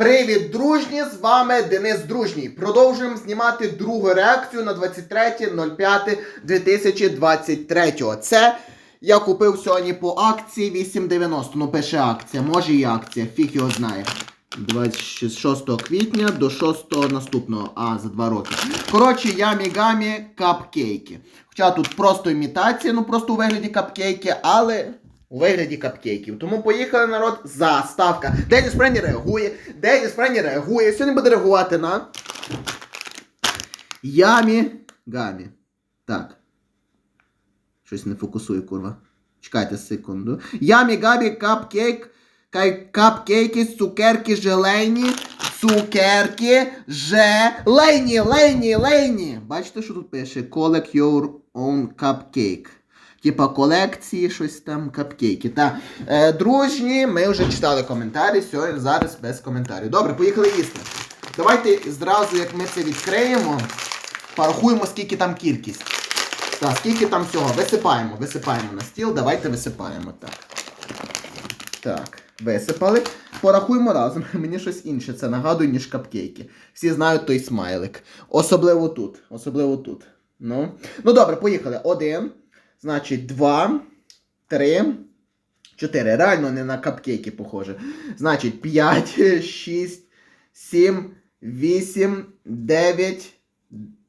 Привіт, дружні! З вами Денис Дружній. Продовжуємо знімати другу реакцію на 23.05.2023. Це я купив сьогодні по акції 8,90. Ну, пише акція, може і акція, фіг його знає. 26 квітня до 6 наступного, а за 2 роки. Коротше, ямі-гамі капкейки. Хоча тут просто імітація, ну просто у вигляді капкейки, але у вигляді капкейків. Тому поїхали народ. Заставка. Деніс Френі реагує. Деніс Френі реагує. Сьогодні буде реагувати на. Ямі гамі. Так. Щось не фокусує, курва. Чекайте секунду. Ямі гамі капкейк. Кай капкейки, цукерки, желейні, цукерки, желейні, лейні, лейні. Бачите, що тут пише? Collect your own cupcake. Типа колекції, щось там, капкейки. Та, е, дружні, ми вже читали коментарі, сьогодні зараз без коментарів. Добре, поїхали їсти. Давайте зразу, як ми це відкриємо, порахуємо, скільки там кількість. Так, скільки там всього. Висипаємо, висипаємо на стіл, давайте висипаємо. Так. Так, висипали. Порахуємо разом. Мені щось інше це нагадує, ніж капкейки. Всі знають той смайлик. Особливо тут. Особливо тут. Ну, ну добре, поїхали. Один. Значить, два, три, чотири. Реально не на капкейки похоже. Значить, п'ять, шість, сім, вісім, дев'ять,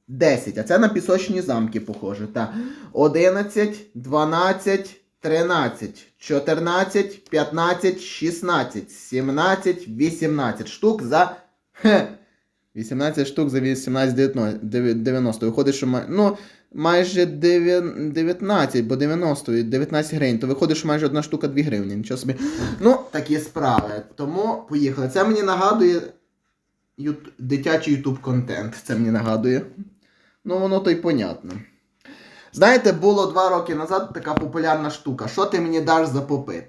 десять. А це на пісочні замки похоже. Так. Одинадцять, дванадцять. 13, 14, 15, 16, 17, 18 штук за. Хе, 18 штук за 18, 19, 90. Виходить, що ну, майже 9, 19, бо 90 19 гривень. То виходить, що майже одна штука 2 гривні. Нічого собі. Ну, такі справи. Тому поїхали. Це мені нагадує ют... дитячий ютуб контент. Це мені нагадує. Ну, воно то й понятно. Знаєте, було два роки назад така популярна штука. Що ти мені даш за попит?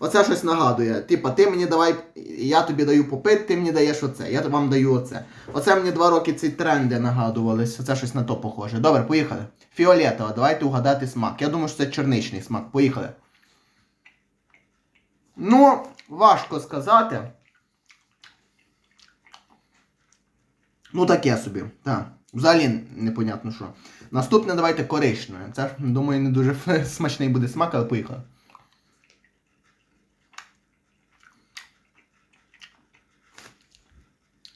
Оце щось нагадує. Типа, ти мені давай, я тобі даю попит, ти мені даєш оце, я вам даю оце. Оце мені два роки ці тренди нагадувались. Оце щось на то похоже. Добре, поїхали. Фіолетова, давайте угадати смак. Я думаю, що це чорничний смак. Поїхали. Ну, важко сказати. Ну, таке собі. Так. Взагалі непонятно що. Наступне давайте коричневе. Це, думаю, не дуже смачний буде смак, але поїхали.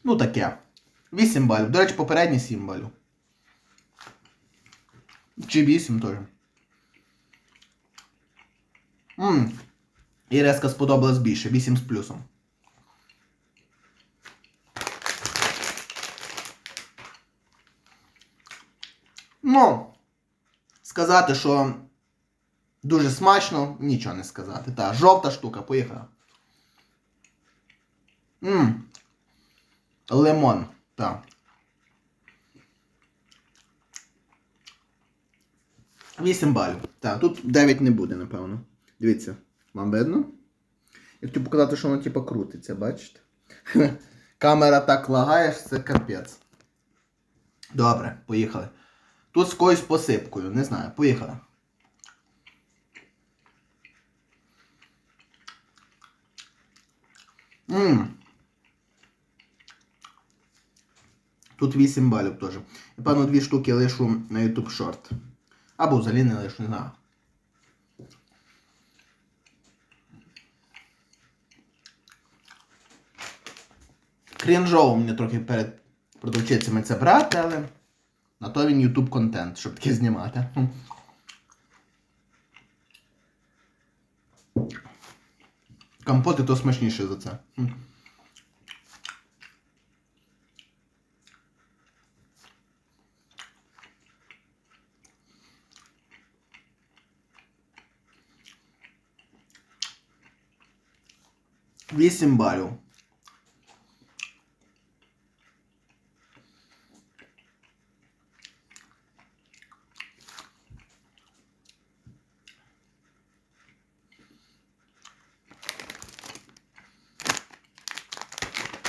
Ну таке. 8 балів. До речі, попередні 7 балів. Чи 8 теж. Ммм. І резка сподобалась більше. 8 з плюсом. Ну, сказати, що дуже смачно, нічого не сказати. Та, жовта штука, поїхала. Ммм. Лимон, так. Вісім балів. Так, тут 9 не буде, напевно. Дивіться, вам видно? Я хотів показати, що воно типу крутиться, бачите? Камера так лагає, що це капець. Добре, поїхали. Тут з якоюсь посипкою, не знаю, поїхали. Ммм. Тут 8 балів теж. І певно дві штуки лишу на YouTube Short. Або взагалі не лишу, не знаю. Крінжово мені трохи перед продавчицями це брати, але на то він YouTube контент, щоб таке знімати. Компоти то смачніше за це. Хм. Вісім балів.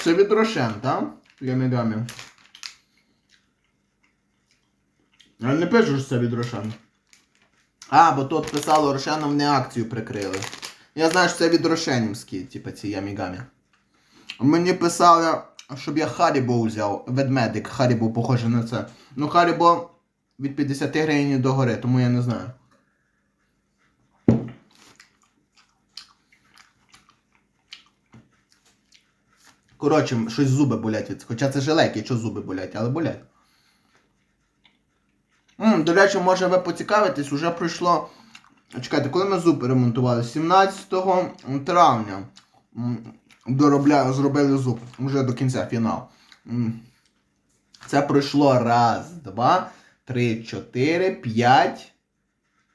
Це від Рошен, так? Ямігамі. Я не пишу, що це від Рошен. А, бо тут писало Рошеном не акцію прикрили. Я знаю, що це від Рошенівські, типу ці ямігамі. Мені писали, щоб я Харібо взяв. Ведмедик Харібо похоже на це. Ну, Харібо від 50 гривень до гори, тому я не знаю. Коротше, щось зуби болять. Хоча це жилейки, що зуби болять, але болять. М, до речі, може ви поцікавитесь, уже пройшло. Чекайте, коли ми зуб ремонтували? 17 травня. Доробля... Зробили зуб. Уже до кінця фінал. Це пройшло раз, два, три, чотири, п'ять,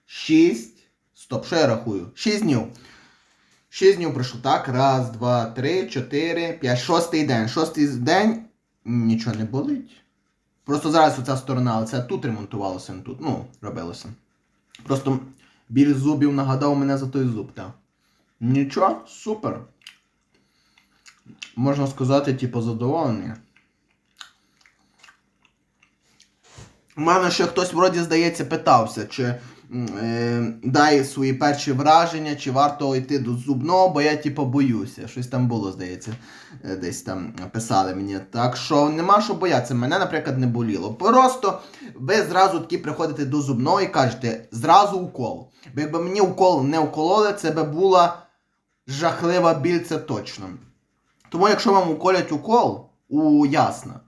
шість. Стоп, що я рахую? Шість днів. Шість днів пройшло. Так, раз, два, три, чотири, п'ять, шостий день. Шостий день нічого не болить. Просто зараз оця сторона, але це тут ремонтувалося, не тут. Ну, робилося. Просто біль зубів нагадав мене за той зуб, так. Нічого, супер. Можна сказати, типу, задоволений. У мене ще хтось вроді, здається, питався, чи е, дай свої перші враження, чи варто йти до зубного, бо я типу боюся. Щось там було, здається, е, десь там писали мені. Так що нема що боятися. Мене, наприклад, не боліло. Просто ви зразу таки приходите до зубного і кажете, зразу укол. Бо якби мені укол не укололи, це би була жахлива біль, це точно. Тому якщо вам уколять укол у ясно,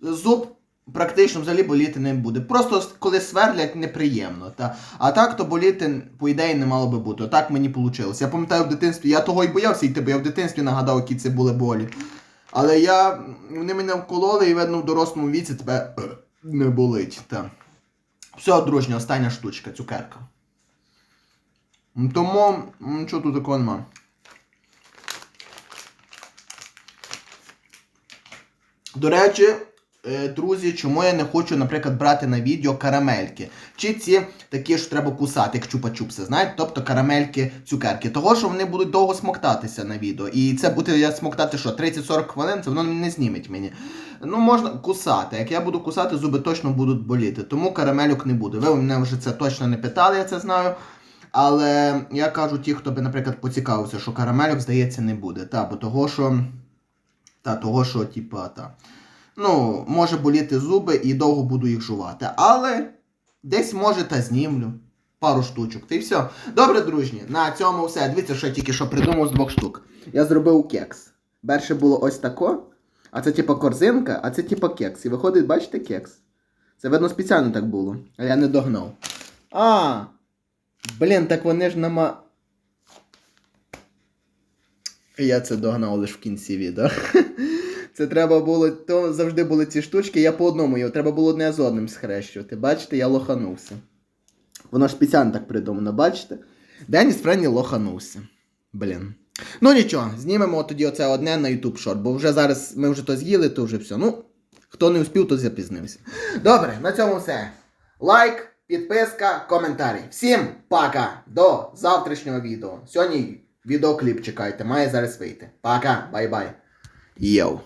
зуб практично взагалі боліти не буде. Просто коли сверлять, неприємно. Та? А так то боліти, по ідеї, не мало би бути. Отак мені вийшло. Я пам'ятаю в дитинстві, я того і боявся йти, бо я в дитинстві нагадав, які це були болі. Але я, вони мене вкололи і видно в дорослому віці тебе е, не болить. Та. Все, дружня, остання штучка, цукерка. Тому нічого тут такого нема. До речі, друзі, чому я не хочу, наприклад, брати на відео карамельки. Чи ці такі, що треба кусати, як чупа-чупси, знаєте? Тобто карамельки, цукерки. Того, що вони будуть довго смоктатися на відео. І це буде я смоктати що, 30-40 хвилин, це воно не зніметь мені. Ну, можна кусати. Як я буду кусати, зуби точно будуть боліти. Тому карамельок не буде. Ви мене вже це точно не питали, я це знаю. Але я кажу ті, хто би, наприклад, поцікавився, що карамельок, здається, не буде. Та, бо того, що. Та, того, що, типа, та. Ну, може боліти зуби і довго буду їх жувати. Але десь може та знімлю. Пару штучок. Та й все. Добре, дружні, на цьому все. Дивіться, що я тільки що придумав з двох штук. Я зробив кекс. Перше було ось тако, а це типа корзинка, а це типа кекс. І виходить, бачите, кекс. Це видно спеціально так було. А я не догнав. А! Блін, так вони ж нама. Я це догнав лише в кінці відео. Це треба було, то завжди були ці штучки, я по одному його, треба було одне з одним схрещувати. Бачите, я лоханувся. Воно ж спеціально так придумано, бачите? Деніс Френні лоханувся. Блін. Ну нічого, знімемо тоді оце одне на YouTube шорт, бо вже зараз ми вже то з'їли, то вже все. Ну, хто не успів, то запізнився. Добре, на цьому все. Лайк, підписка, коментарі. Всім пока! До завтрашнього відео. Сьогодні відеокліп чекайте, має зараз вийти. Пока, бай-бай. Йоу.